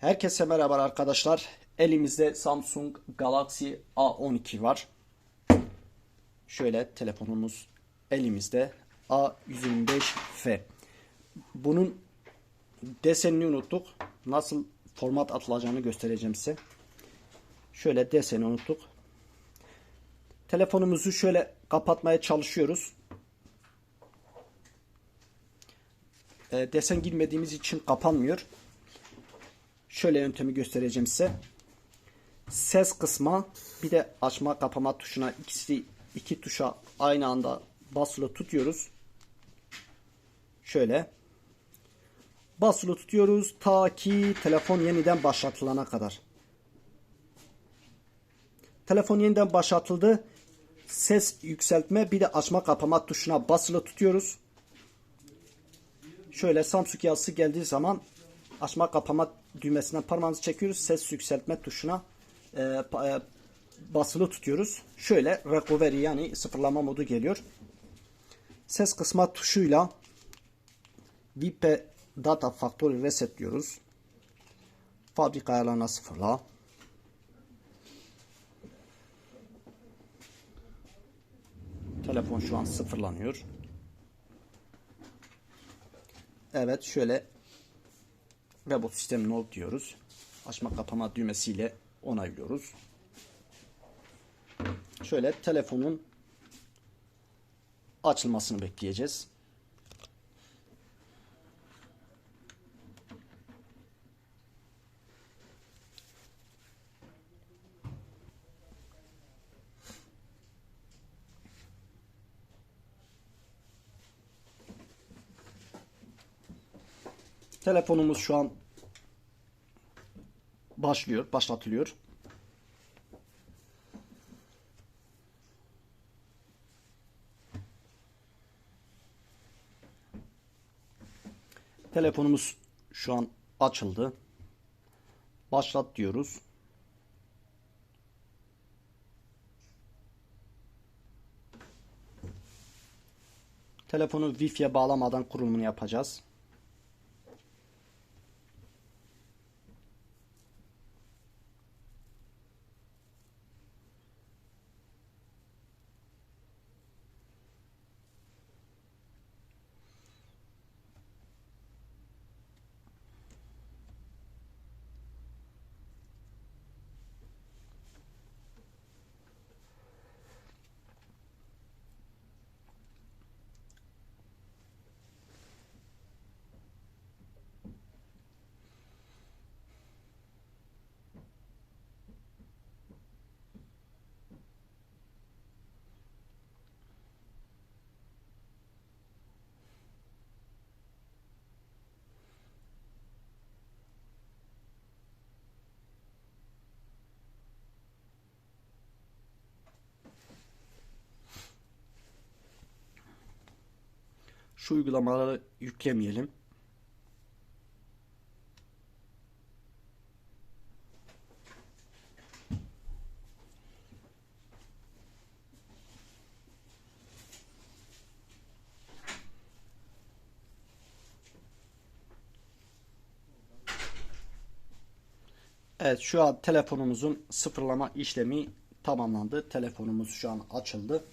Herkese merhaba arkadaşlar. Elimizde Samsung Galaxy A12 var. Şöyle telefonumuz elimizde A125F. Bunun desenini unuttuk. Nasıl format atılacağını göstereceğim size. Şöyle deseni unuttuk. Telefonumuzu şöyle kapatmaya çalışıyoruz. E, desen girmediğimiz için kapanmıyor. Şöyle yöntemi göstereceğim size. Ses kısma bir de açma kapama tuşuna ikisi iki tuşa aynı anda basılı tutuyoruz. Şöyle. Basılı tutuyoruz ta ki telefon yeniden başlatılana kadar. Telefon yeniden başlatıldı. Ses yükseltme bir de açma kapama tuşuna basılı tutuyoruz. Şöyle Samsung yazısı geldiği zaman açma kapama düğmesinden parmağımızı çekiyoruz. Ses yükseltme tuşuna e, e, basılı tutuyoruz. Şöyle recovery yani sıfırlama modu geliyor. Ses kısma tuşuyla VIP Data Factory Reset diyoruz. Fabrika ayarlarına sıfırla. Telefon şu an sıfırlanıyor. Evet şöyle Reboot sistem node diyoruz. Açma kapama düğmesiyle onaylıyoruz. Şöyle telefonun açılmasını bekleyeceğiz. Telefonumuz şu an başlıyor, başlatılıyor. Telefonumuz şu an açıldı. Başlat diyoruz. Telefonu Wi-Fi'ye bağlamadan kurulumunu yapacağız. Şu uygulamaları yüklemeyelim. Evet şu an telefonumuzun sıfırlama işlemi tamamlandı. Telefonumuz şu an açıldı.